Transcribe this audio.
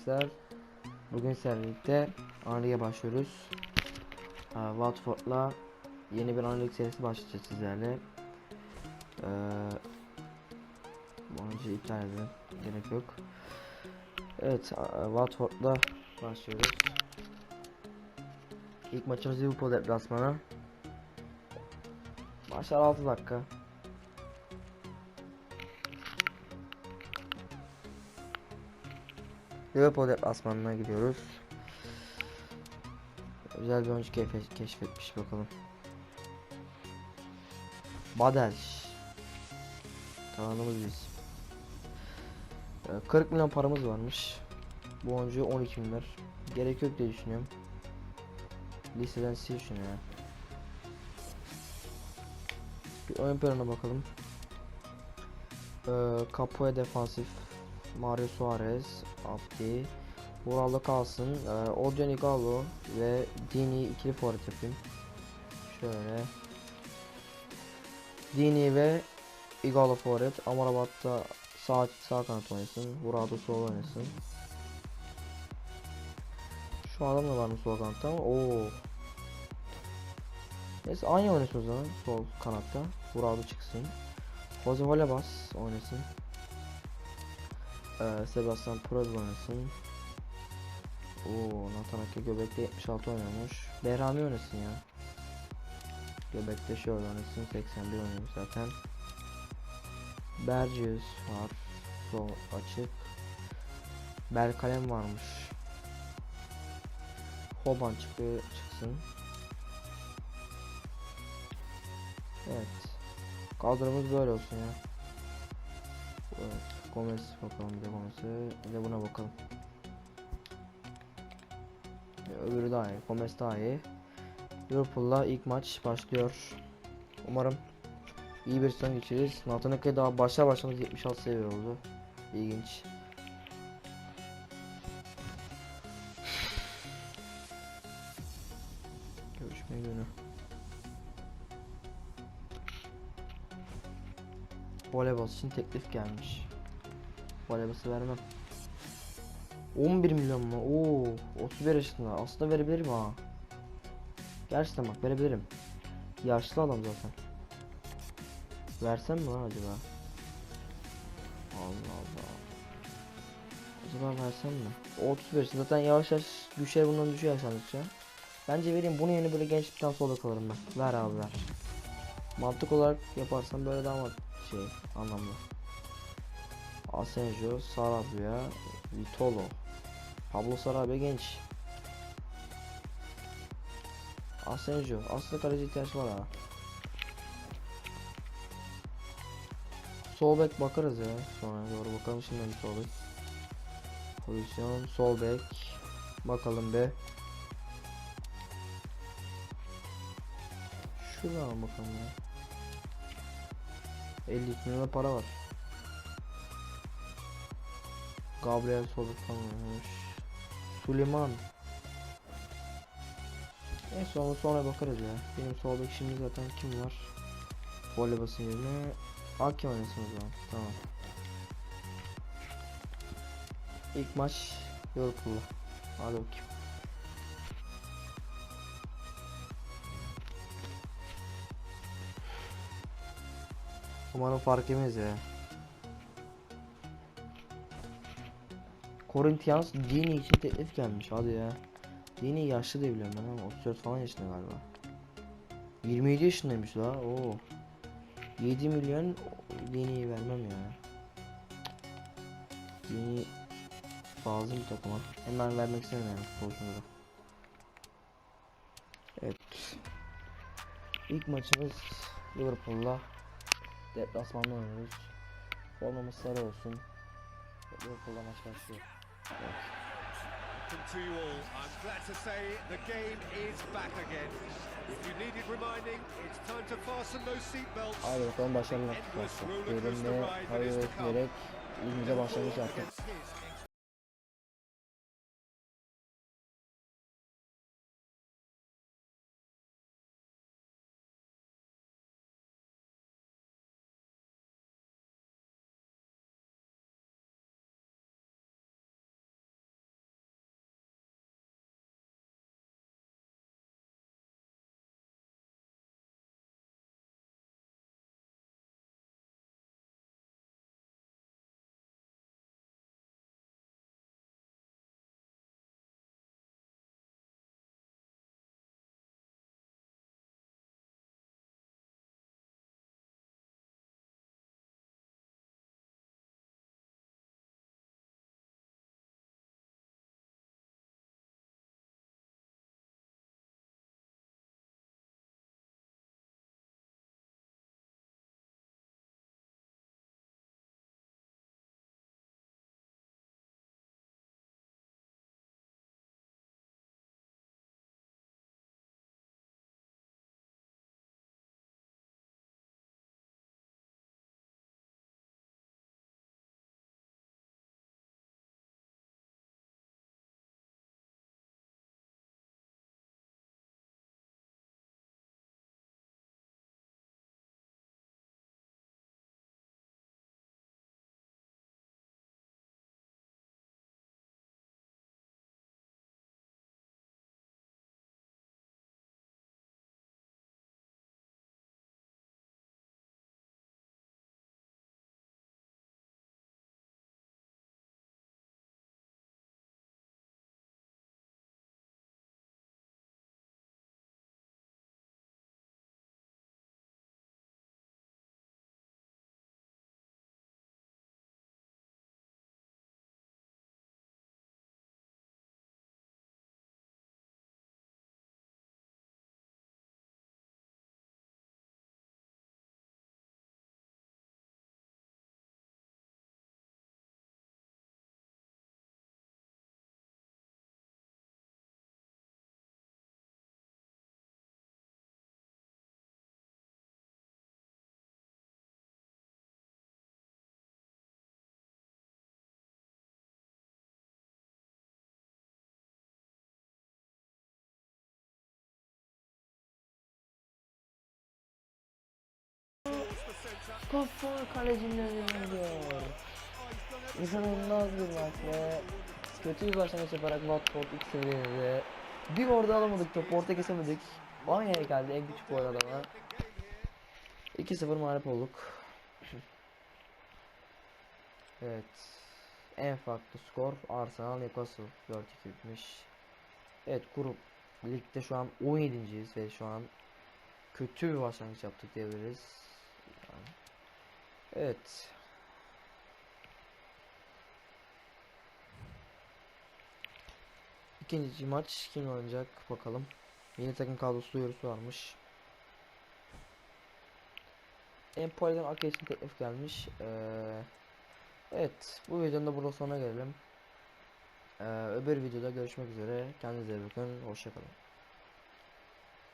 arkadaşlar. Bugün sizlerle birlikte Anali'ye başlıyoruz. Watford'la yeni bir analitik serisi başlayacağız sizlerle. Ee, bu önce iptal edelim. Gerek yok. Evet, Watford'la başlıyoruz. İlk maçımız Liverpool deplasmanı. Maçlar 6 dakika. Liverpool deplasmanına gidiyoruz. Özel bir oyuncu keşf- keşfetmiş bakalım. Badel. Tanıdığımız biz. Ee, 40 milyon paramız varmış. Bu oyuncu 12 milyar. Gerek yok diye düşünüyorum. Listeden sil şunu ya. Bir oyun planına bakalım. Ee, Capoe defansif. Mario Suarez, Abdi, Vural'da kalsın. Ee, Odion Igalo ve Dini ikili forvet yapayım. Şöyle. Dini ve Igalo forvet. Amrabat'ta sağ sağ kanat oynasın. Vural'da sol oynasın. Şu adam da var mı sol kanatta ama ooo. Neyse aynı oynasın o zaman sol kanatta. Vural'da çıksın. Jose Holebas oynasın. Ee, Sebastian Proz oynasın. Oo, Nathan Ake Göbek'te 76 oynamış. Behrami oynasın ya. Göbek'te şöyle oynasın. 81 oynamış zaten. Bercius var. Sol açık. Berkalem varmış. Hoban çıkıyor, çıksın. Evet. Kadromuz böyle olsun ya. Evet. Bakalım bir de Gomez'e. Bir de buna bakalım. Öbürü daha iyi. Gomez daha iyi. Liverpool'la ilk maç başlıyor. Umarım iyi bir son geçiririz. Nathan Ake daha başa başlamaz 76 seviye oldu. İlginç. Görüşme günü. Voleybol için teklif gelmiş. Voleybası vermem. 11 milyon mu? Oo, 31 yaşında. Aslında verebilirim ha. Gerçekten bak verebilirim. Yaşlı adam zaten. Versem mi lan acaba? Allah Allah. Acaba versem mi? O 31 yaşında zaten yavaş yavaş düşer bundan düşüyor yaşlandıkça. Bence vereyim bunun yerine böyle genç bir tane solda kalırım ben. Ver abi ver. Mantık olarak yaparsam böyle daha ma- şey anlamlı. Asensio, Sarabia, Vitolo. Pablo Sarabia genç. Asensio. Aslında kaleci ihtiyaç var ha. Sol bek bakarız ya. Sonra doğru bakalım şimdi bir sol bek. Pozisyon sol bek. Bakalım be. Şuradan bakalım ya. 50 milyon para var. Gabriel Soluk falan oynamış. Süleyman. Neyse onu sonra bakarız ya. Benim soldaki şimdi zaten kim var? Volley basın yerine Hakim oynasın o zaman. Tamam. İlk maç Liverpool'la. Hadi bakayım. Umarım fark ya. Corinthians Dini için teklif gelmiş hadi ya. Dini yaşlı diye biliyorum ben ama 34 falan yaşında galiba. 27 yaşındaymış daha. Oo. 7 milyon Dini'yi vermem ya. Dini fazla bir takıma. Hemen vermek istemiyorum futbolcuna da. Evet. İlk maçımız Liverpool'la deplasmanda oynuyoruz. Formamız sarı olsun. Liverpool'la maç başlıyor. Evet. To you all. I'm glad to say the game is back again. If you needed reminding, it's time to fasten those seatbelts. Hadi bakalım başarılar ve hayır etmeyerek ilmize başlamış yaptık. Mustafa kalecinin önüne gidiyor. İnanılmaz bir maç ve kötü bir başlangıç yaparak Watford ilk seviyede bir orada alamadık topu orta kesemedik. Aynaya geldi en küçük gol adama. 2-0 mağlup olduk. evet. En farklı skor Arsenal Newcastle 4-2 bitmiş. Evet grup ligde şu an 17.yiz ve şu an kötü bir başlangıç yaptık diyebiliriz. Evet. İkinci maç kim oynayacak bakalım. Yeni takım kadrosu duyurusu varmış. Empoli'den Ake için teklif gelmiş. Ee, evet bu videonun da burada sonuna gelelim. Ee, öbür videoda görüşmek üzere. Kendinize iyi bakın. Hoşçakalın.